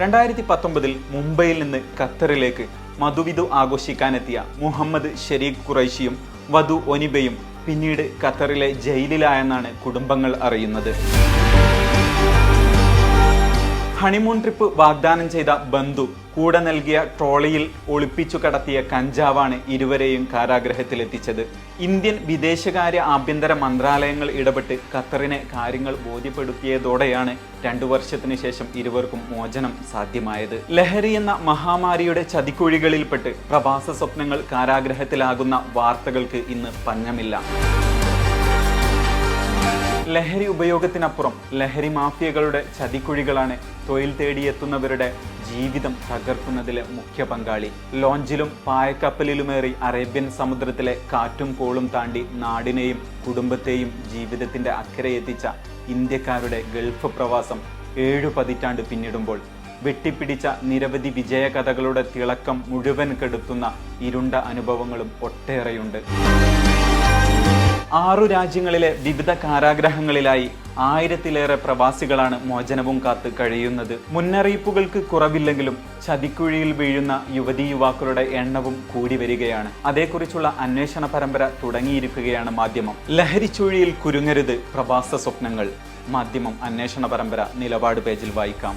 രണ്ടായിരത്തി പത്തൊമ്പതിൽ മുംബൈയിൽ നിന്ന് ഖത്തറിലേക്ക് മധുവിധു ആഘോഷിക്കാനെത്തിയ മുഹമ്മദ് ഷരീഖ് ഖുറൈഷിയും വധു ഒനിബയും പിന്നീട് ഖത്തറിലെ ജയിലിലായെന്നാണ് കുടുംബങ്ങൾ അറിയുന്നത്. ഹണിമൂൺ ട്രിപ്പ് വാഗ്ദാനം ചെയ്ത ബന്ധു കൂടെ നൽകിയ ട്രോളിയിൽ ഒളിപ്പിച്ചു കടത്തിയ കഞ്ചാവാണ് ഇരുവരെയും കാരാഗ്രഹത്തിലെത്തിച്ചത് ഇന്ത്യൻ വിദേശകാര്യ ആഭ്യന്തര മന്ത്രാലയങ്ങൾ ഇടപെട്ട് ഖത്തറിനെ കാര്യങ്ങൾ ബോധ്യപ്പെടുത്തിയതോടെയാണ് രണ്ടു വർഷത്തിനു ശേഷം ഇരുവർക്കും മോചനം സാധ്യമായത്. ലഹരി എന്ന മഹാമാരിയുടെ ചതിക്കുഴികളിൽപ്പെട്ട് പ്രവാസ സ്വപ്നങ്ങൾ കാരാഗ്രഹത്തിലാകുന്ന വാർത്തകൾക്ക് ഇന്ന് പഞ്ഞമില്ല. ലഹരി ഉപയോഗത്തിനപ്പുറം ലഹരി മാഫിയകളുടെ ചതിക്കുഴികളാണ് തൊഴിൽ തേടിയെത്തുന്നവരുടെ ജീവിതം തകർക്കുന്നതിലെ മുഖ്യ പങ്കാളി. ലോഞ്ചിലും പായക്കപ്പലിലുമേറി അറേബ്യൻ സമുദ്രത്തിലെ കാറ്റും കോളും താണ്ടി നാടിനെയും കുടുംബത്തെയും ജീവിതത്തിന്റെ അക്കരയെത്തിച്ച ഇന്ത്യക്കാരുടെ ഗൾഫ് പ്രവാസം ഏഴു പതിറ്റാണ്ട് പിന്നിടുമ്പോൾ വെട്ടിപ്പിടിച്ച നിരവധി വിജയകഥകളുടെ തിളക്കം മുഴുവൻ കെടുത്തുന്ന ഇരുണ്ട അനുഭവങ്ങളും ഒട്ടേറെയുണ്ട്. ആറു രാജ്യങ്ങളിലെ വിവിധ കാരാഗ്രഹങ്ങളിലായി ആയിരത്തിലേറെ പ്രവാസികളാണ് മോചനവും കാത്ത് കഴിയുന്നത്. മുന്നറിയിപ്പുകൾക്ക് കുറവില്ലെങ്കിലും ചതിക്കുഴിയിൽ വീഴുന്ന യുവതീ യുവാക്കളുടെ എണ്ണവും കൂടി വരികയാണ്. അതേക്കുറിച്ചുള്ള അന്വേഷണ പരമ്പര തുടങ്ങിയിരിക്കുകയാണ് മാധ്യമം. ലഹരിച്ചുഴിയിൽ കുരുങ്ങരുത് പ്രവാസ സ്വപ്നങ്ങൾ. മാധ്യമം അന്വേഷണ പരമ്പര നിലപാട് പേജിൽ വായിക്കാം.